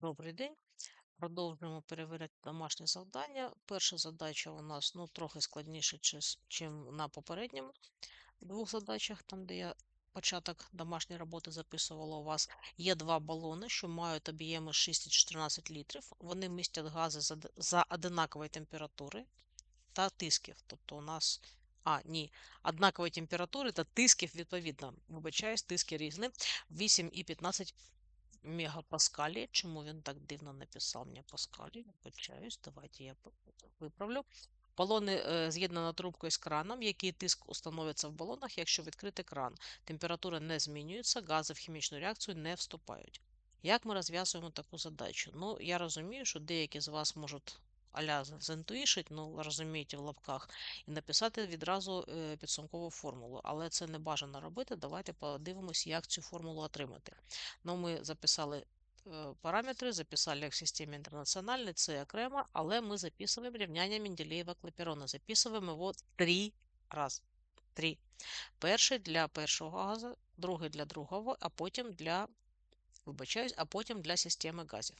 Добрий день. Продовжуємо перевіряти домашні завдання. Перша задача у нас ну, трохи складніша, ніж на попередньому двох задачах, там, де я початок домашньої роботи записувала у вас. Є два балони, що мають об'єми 6 і 14 літрів. Вони містять гази за, за одинакової температури та тисків. Тобто у нас. А, ні, однакової температури та тисків відповідно. Вибачаюсь, тиски різні. 8 і 15 мегапаскалі. Чому він так дивно написав мені паскалі? Вибачаюсь, давайте я виправлю. Балони е, з'єднана трубкою з краном, який тиск установиться в балонах, якщо відкрити кран. Температура не змінюється, гази в хімічну реакцію не вступають. Як ми розв'язуємо таку задачу? Ну, я розумію, що деякі з вас можуть аля зентуїшить, ну розумієте, в лапках, і написати відразу е, підсумкову формулу. Але це не бажано робити. Давайте подивимось, як цю формулу отримати. Ну, Ми записали е, параметри, записали як в системі інтернаціональній, це окремо, але ми записуємо рівняння Менделєєва клапірона Записуємо його три рази. Три. Перший для першого газу, другий для другого, а потім для вибачаюсь, а потім для системи газів.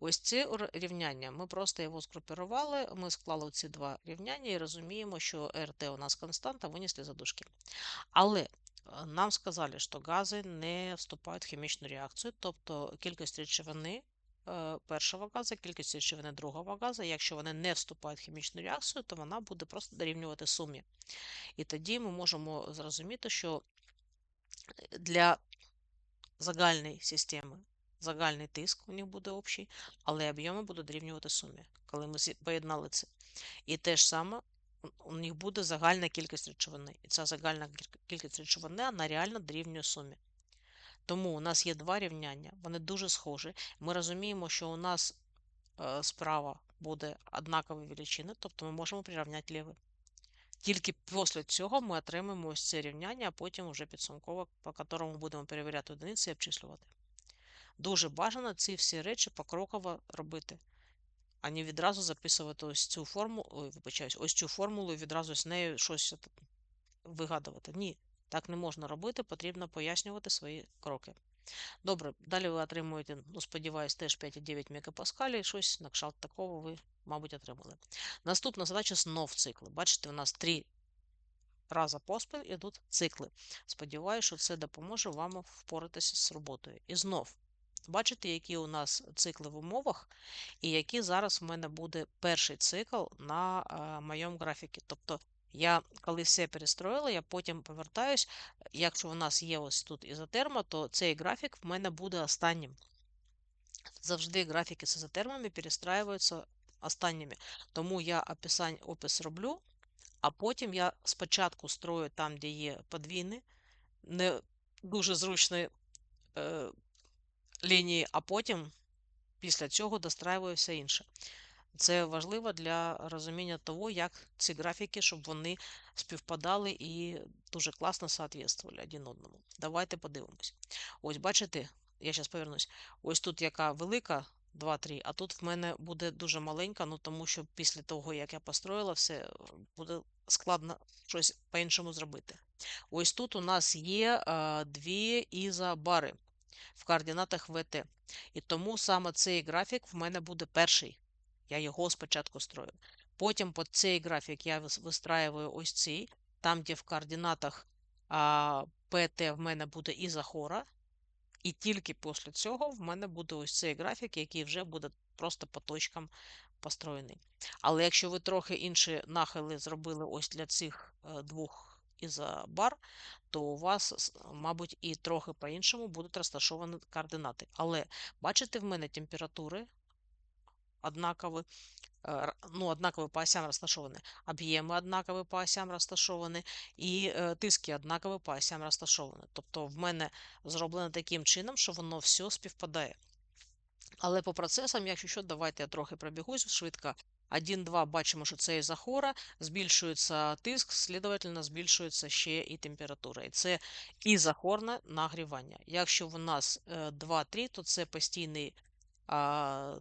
Ось це рівняння. Ми просто його скрупірували, ми склали ці два рівняння і розуміємо, що РТ у нас константа, винесли задушки. Але е, нам сказали, що гази не вступають в хімічну реакцію, тобто кількість речовини е, першого газу, кількість речовини другого газу, якщо вони не вступають в хімічну реакцію, то вона буде просто дорівнювати сумі. І тоді ми можемо зрозуміти, що для загальної системи загальний тиск у них буде общий, але об'єми будуть дорівнювати сумі, коли ми поєднали це. І те ж саме у них буде загальна кількість речовини. І ця загальна кількість речовини вона реально дорівнює сумі. Тому у нас є два рівняння, вони дуже схожі. Ми розуміємо, що у нас е, справа буде однакові величини, тобто ми можемо прирівняти ліве. Тільки після цього ми отримаємо ось це рівняння, а потім вже підсумково, по якому будемо перевіряти одиниці і обчислювати. Дуже бажано ці всі речі покроково робити, а не відразу записувати ось цю формулу, ой, вибачаюсь, ось цю формулу і відразу з нею щось вигадувати. Ні, так не можна робити, потрібно пояснювати свої кроки. Добре, далі ви отримуєте, ну, сподіваюсь, теж 5,9 мегапаскалі, щось на кшталт такого ви, мабуть, отримали. Наступна задача знов цикли. Бачите, у нас три рази поспіль ідуть цикли. Сподіваюся, що це допоможе вам впоратися з роботою. І знов Бачите, які у нас цикли в умовах, і який зараз в мене буде перший цикл на а, моєму графіку. Тобто, я коли все перестроїла, я потім повертаюсь. Якщо у нас є ось тут ізотерма, то цей графік в мене буде останнім. Завжди графіки з ізотермами перестраюються останніми. Тому я описань, опис роблю, а потім я спочатку строю там, де є подвійні, не дуже зручний. Е, лінії, а потім після цього достраюю все інше. Це важливо для розуміння того, як ці графіки, щоб вони співпадали і дуже класно соответствували один одному. Давайте подивимось. Ось, бачите, я зараз повернусь. Ось тут яка велика 2-3, а тут в мене буде дуже маленька, ну тому що після того, як я построїла, все буде складно щось по-іншому зробити. Ось тут у нас є а, дві ізобари в координатах ВТ. І тому саме цей графік в мене буде перший. Я його спочатку строю. Потім по цей графік я вистраюю ось цей, там, де в координатах а, ПТ в мене буде ізохора. І тільки після цього в мене буде ось цей графік, який вже буде просто по точкам построєний. Але якщо ви трохи інші нахили зробили ось для цих е, двох ізобар, то у вас, мабуть, і трохи по-іншому будуть розташовані координати. Але бачите, в мене температури однакові, е, ну, однакові по осям розташовані, об'єми однакові по осям розташовані, і тиски однакові по осям розташовані. Тобто в мене зроблено таким чином, що воно все співпадає. Але по процесам, якщо що, давайте я трохи пробігусь швидко. 1-2 бачимо, що це ізохора, збільшується тиск, слідовательно, збільшується ще і температура. І це ізохорне нагрівання. Якщо в нас 2-3, е, то це постійний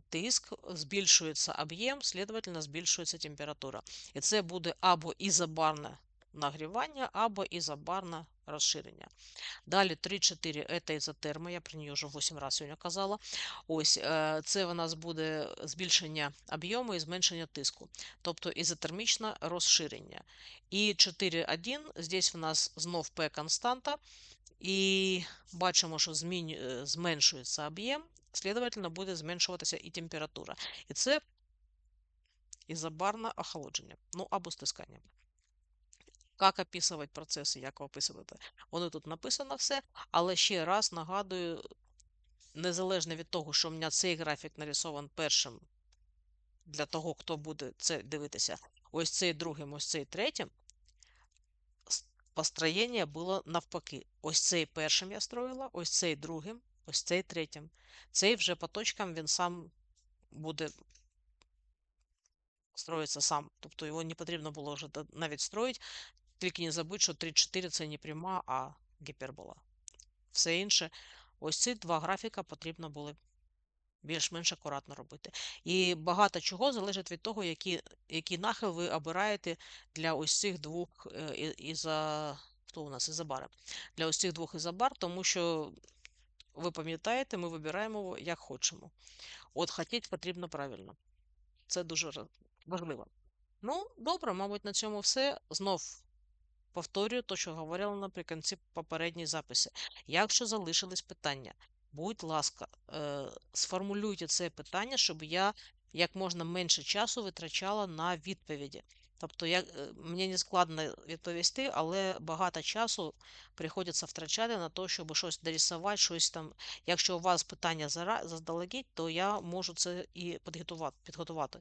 тиск, збільшується об'єм, слідовательно, збільшується температура. І це буде або ізобарне нагрівання або ізобарне розширення. Далі 3-4 це ізотерма, я про неї вже 8 разів сьогодні казала. Ось е, це у нас буде збільшення об'єму і зменшення тиску, тобто ізотермічне розширення. І 4,1 здесь в нас знов P константа, і бачимо, що е, зменшується об'єм, слідовательно, буде зменшуватися і температура. І це ізобарне охолодження, ну або стискання. Як описувати процеси, як описувати? Воно тут написано все, але ще раз нагадую, незалежно від того, що у мене цей графік нарисований першим для того, хто буде це дивитися, ось цей другим, ось цей третім, построєння було навпаки. Ось цей першим я строїла, ось цей другим, ось цей третім. Цей вже по точкам він сам буде строїться сам. Тобто його не потрібно було вже навіть строїти. Тільки не забудь, що 3-4 це не пряма, а гіпербола. Все інше, ось ці два графіка потрібно було більш-менш акуратно робити. І багато чого залежить від того, який які нахил ви обираєте для ось цих двох е, іза, хто у нас ізобари. Для ось цих двох ізобар, тому що ви пам'ятаєте, ми вибираємо його як хочемо. От хотіть потрібно правильно. Це дуже важливо. Ну, добре, мабуть, на цьому все. Знов повторюю те, що говорила наприкінці попередньої записи. Якщо залишились питання, будь ласка, е, сформулюйте це питання, щоб я як можна менше часу витрачала на відповіді. Тобто, я, е, мені не складно відповісти, але багато часу приходиться втрачати на те, щоб щось дорисувати, щось там. Якщо у вас питання заздалегідь, то я можу це і підготувати.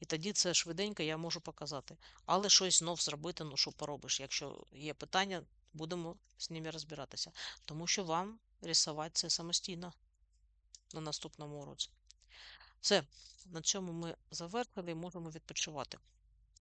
І тоді це швиденько я можу показати. Але щось знов зробити, ну що поробиш. Якщо є питання, будемо з ними розбиратися. Тому що вам рисувати це самостійно на наступному уроці. Все, на цьому ми завершили і можемо відпочивати.